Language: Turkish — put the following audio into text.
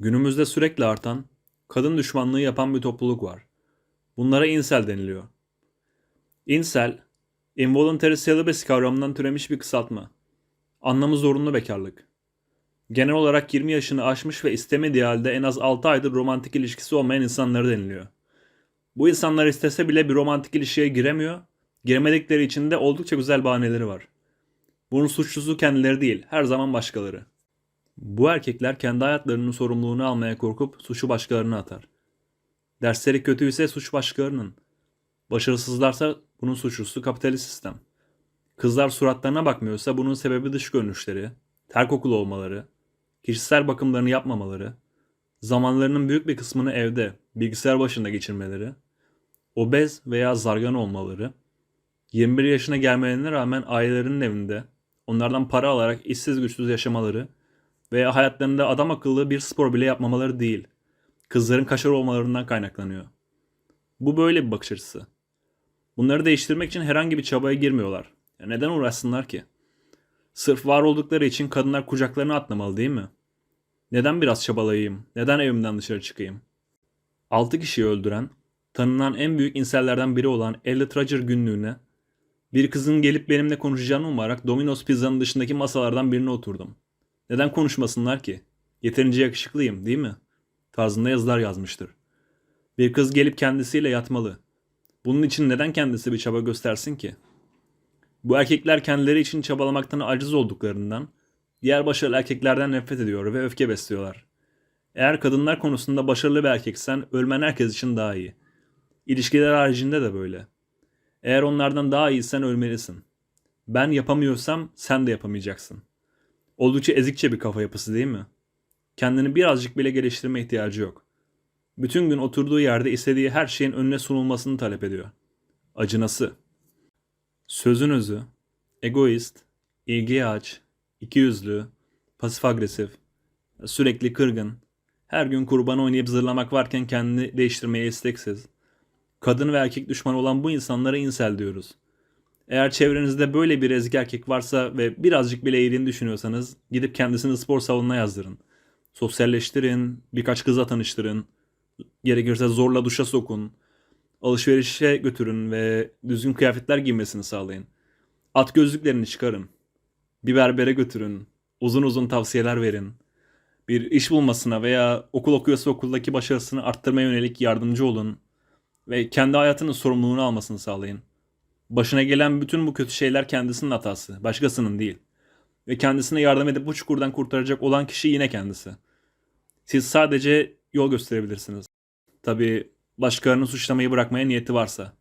Günümüzde sürekli artan, kadın düşmanlığı yapan bir topluluk var. Bunlara incel deniliyor. Incel, involuntary celibacy kavramından türemiş bir kısaltma. Anlamı zorunlu bekarlık. Genel olarak 20 yaşını aşmış ve istemediği halde en az 6 aydır romantik ilişkisi olmayan insanları deniliyor. Bu insanlar istese bile bir romantik ilişkiye giremiyor, giremedikleri için de oldukça güzel bahaneleri var. Bunun suçlusu kendileri değil, her zaman başkaları. Bu erkekler kendi hayatlarının sorumluluğunu almaya korkup suçu başkalarına atar. Dersleri kötüyse suç başkalarının. Başarısızlarsa bunun suçlusu kapitalist sistem. Kızlar suratlarına bakmıyorsa bunun sebebi dış görünüşleri, terk okulu olmaları, kişisel bakımlarını yapmamaları, zamanlarının büyük bir kısmını evde, bilgisayar başında geçirmeleri, obez veya zargan olmaları, 21 yaşına gelmelerine rağmen ailelerinin evinde, onlardan para alarak işsiz güçsüz yaşamaları veya hayatlarında adam akıllı bir spor bile yapmamaları değil. Kızların kaşar olmalarından kaynaklanıyor. Bu böyle bir bakış açısı. Bunları değiştirmek için herhangi bir çabaya girmiyorlar. Ya neden uğraşsınlar ki? Sırf var oldukları için kadınlar kucaklarına atlamalı değil mi? Neden biraz çabalayayım? Neden evimden dışarı çıkayım? 6 kişiyi öldüren, tanınan en büyük insellerden biri olan Elliot Rodger günlüğüne bir kızın gelip benimle konuşacağını umarak Domino's Pizza'nın dışındaki masalardan birine oturdum. Neden konuşmasınlar ki? Yeterince yakışıklıyım değil mi? Tarzında yazılar yazmıştır. Bir kız gelip kendisiyle yatmalı. Bunun için neden kendisi bir çaba göstersin ki? Bu erkekler kendileri için çabalamaktan aciz olduklarından diğer başarılı erkeklerden nefret ediyor ve öfke besliyorlar. Eğer kadınlar konusunda başarılı bir erkeksen ölmen herkes için daha iyi. İlişkiler haricinde de böyle. Eğer onlardan daha iyisen ölmelisin. Ben yapamıyorsam sen de yapamayacaksın. Oldukça ezikçe bir kafa yapısı değil mi? Kendini birazcık bile geliştirme ihtiyacı yok. Bütün gün oturduğu yerde istediği her şeyin önüne sunulmasını talep ediyor. Acınası. Sözün özü, egoist, ilgiye aç, ikiyüzlü, pasif agresif, sürekli kırgın, her gün kurban oynayıp zırlamak varken kendini değiştirmeye isteksiz. Kadın ve erkek düşmanı olan bu insanlara insel diyoruz. Eğer çevrenizde böyle bir ezik erkek varsa ve birazcık bile iyiliğini düşünüyorsanız gidip kendisini spor salonuna yazdırın. Sosyalleştirin, birkaç kızla tanıştırın. Gerekirse zorla duşa sokun. Alışverişe götürün ve düzgün kıyafetler giymesini sağlayın. At gözlüklerini çıkarın. Bir berbere götürün. Uzun uzun tavsiyeler verin. Bir iş bulmasına veya okul okuyorsa okuldaki başarısını arttırmaya yönelik yardımcı olun. Ve kendi hayatının sorumluluğunu almasını sağlayın. Başına gelen bütün bu kötü şeyler kendisinin hatası, başkasının değil. Ve kendisine yardım edip bu çukurdan kurtaracak olan kişi yine kendisi. Siz sadece yol gösterebilirsiniz. Tabii başkalarını suçlamayı bırakmaya niyeti varsa.